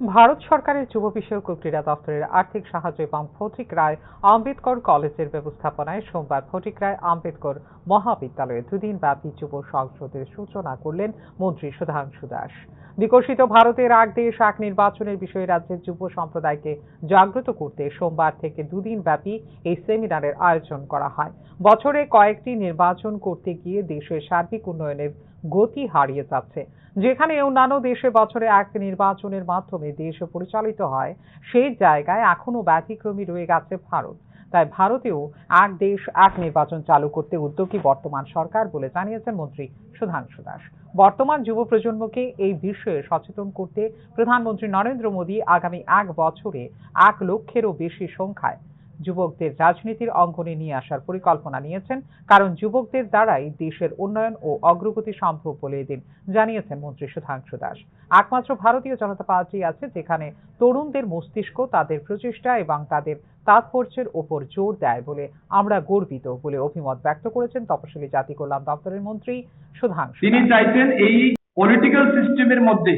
ভারত সরকারের যুব বিষয়ক ক্রীড়া দপ্তরের আর্থিক সাহায্য এবং ফটিক রায় আম্বেদকর কলেজের ব্যবস্থাপনায় সোমবার ফটিক রায় আম্বেদকর মহাবিদ্যালয়ে দুদিন ব্যাপী যুব সংসদের সূচনা করলেন মন্ত্রী সুধাংশু দাস। বিকশিত ভারতের আগ দেশ এক নির্বাচনের বিষয়ে রাজ্যের যুব সম্প্রদায়কে জাগ্রত করতে সোমবার থেকে দুদিন ব্যাপী এই সেমিনারের আয়োজন করা হয়। বছরে কয়েকটি নির্বাচন করতে গিয়ে দেশের সার্বিক উন্নয়নের গতি হারিয়ে যাচ্ছে। যেখানে অন্যান্য দেশে বছরে এক নির্বাচনের মাধ্যমে দেশ পরিচালিত হয়, সেই জায়গায় এখনও ব্যতিক্রমী রয়ে গেছে ভারত। তাই ভারতেও এক দেশ, এক নির্বাচন চালু করতে উদ্যোগী বর্তমান সরকার বলে জানিয়েছেন মন্ত্রী সুধাংশু দাস। বর্তমান যুব প্রজন্মকে এই বিষয়ে সচেতন করতে প্রধানমন্ত্রী নরেন্দ্র মোদী আগামী এক বছরে এক লক্ষেরও বেশি সংখ্যায় যুবকদের রাজনীতির অঙ্গনে নিয়ে আসার পরিকল্পনা নিয়েছেন, কারণ যুবকদের দ্বারাই দেশের উন্নয়ন ও অগ্রগতি সম্ভব বলে এদিন জানিয়েছেন মন্ত্রী সুধাংশু দাস। একমাত্র ভারতীয় জনতা পার্টি আছে যেখানে তরুণদের মস্তিষ্ক তাদের প্রচেষ্টা এবং তাদের তাৎপর্যের ওপর জোর দেয় বলে আমরা গর্বিত বলে অভিমত ব্যক্ত করেছেন তপশিলি জাতি কল্যাণ দপ্তরের মন্ত্রী সুধাংশু তিনি চাইছেন এই পলিটিক্যাল সিস্টেমের মধ্যে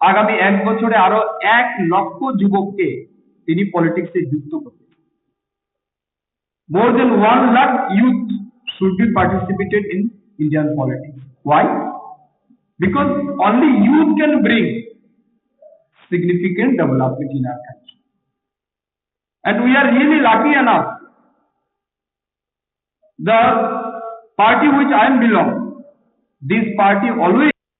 আগামী এক বছরে আরও এক লক্ষ যুবককে তিনি পলিটিক্সে যুক্ত করতে more than 1 lakh youth should be participated in Indian politics. Why? Because only youth can bring significant development in our country. And we are really lucky enough. The party which I belong, this party always